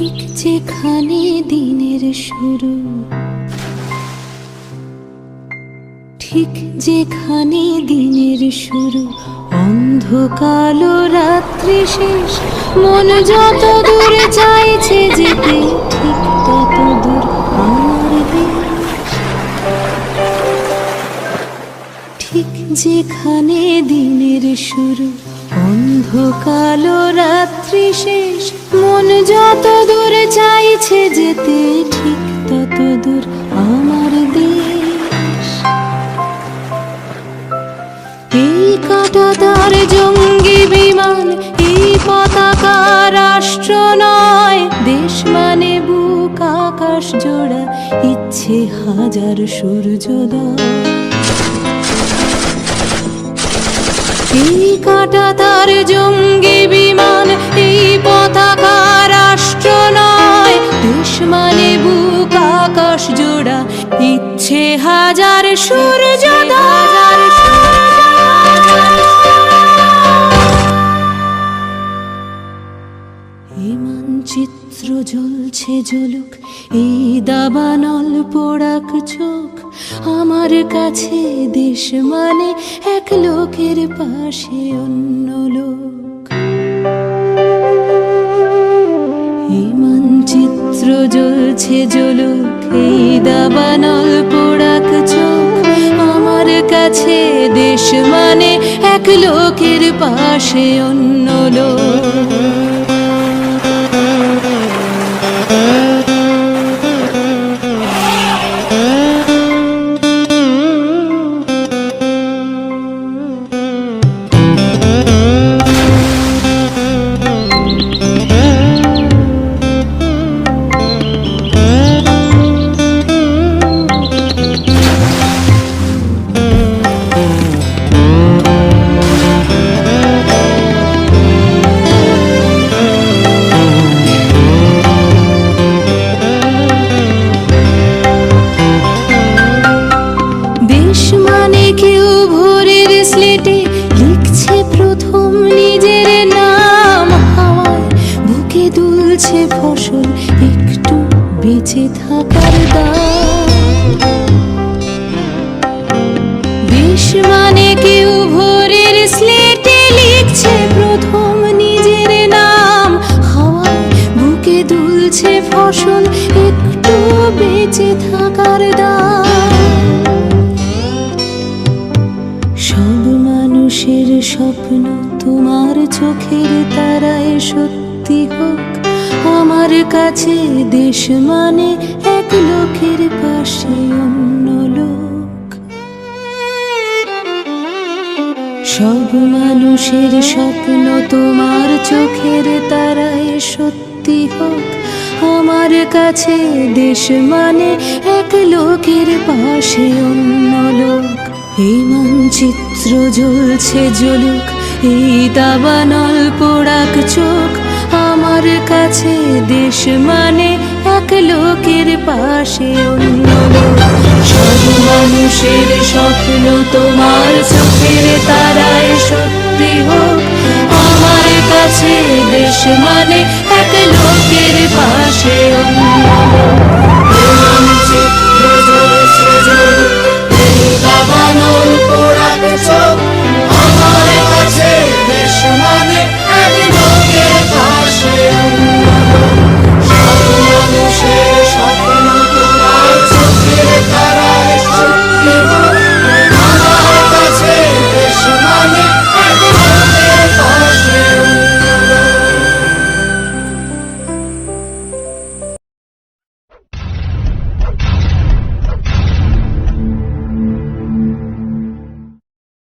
ঠিক যেখানে দিনের শুরু। ঠিক যেখানে দিনের শুরু। অন্ধকালো রাত্রি শেষ। মন যত দূর চাইছে যেতে, ঠিক তত দূর ঠিক যেখানে দিনের শুরু। অন্ধকালো রাত্রি শেষ। মন যত চাইছে যেতে ঠিক তত দূর আমার দেশ। এই কাটা তার জঙ্গি বিমান, এই পতাকা রাষ্ট্র নয়, দেশ মানে বুক, আকাশ জোড়া, ইচ্ছে হাজার সূর্যোদয়। এই কাটা তার জঙ্গি জোড়া, ইচ্ছে হাজার সূর্য মানচিত্র জ্বলছে জ্বলুক এই দাবানল পোড়াক চোখ। আমার কাছে দেশ মানে এক লোকের পাশে অন্য লোক। জ্বলছে জলুক, এই দাবানল পোড়াক চোখ। আমার কাছে দেশ মানে এক লোকের পাশে অন্য লোক। থাকার দেশ মানে কেউ ভোরের স্লেটে লিখছে প্রথম নিজের নাম। হাওয়ায় বুকে দুলছে ফসল, একটু বেঁচে থাকার দাম। সব মানুষের স্বপ্ন তোমার চোখের তারায় সত্যি হোক। আমার কাছে দেশ মানে এক লোকের পাশে অন্য লোক। সব মানুষের স্বপ্ন তোমার চোখের তারায় সত্যি হোক। আমার কাছে দেশ মানে এক লোকের পাশে অন্য লোক। এই মানচিত্র জ্বলছে জ্বলুক, এই দাবানল পোড়াক চোখ। আমার কাছে দেশ মানে এক লোকের পাশে সব মানুষের স্বপ্ন তোমার চোখের তারায় সত্যি হোক। আমার কাছে দেশ মানে এক লোকের পাশে অন্য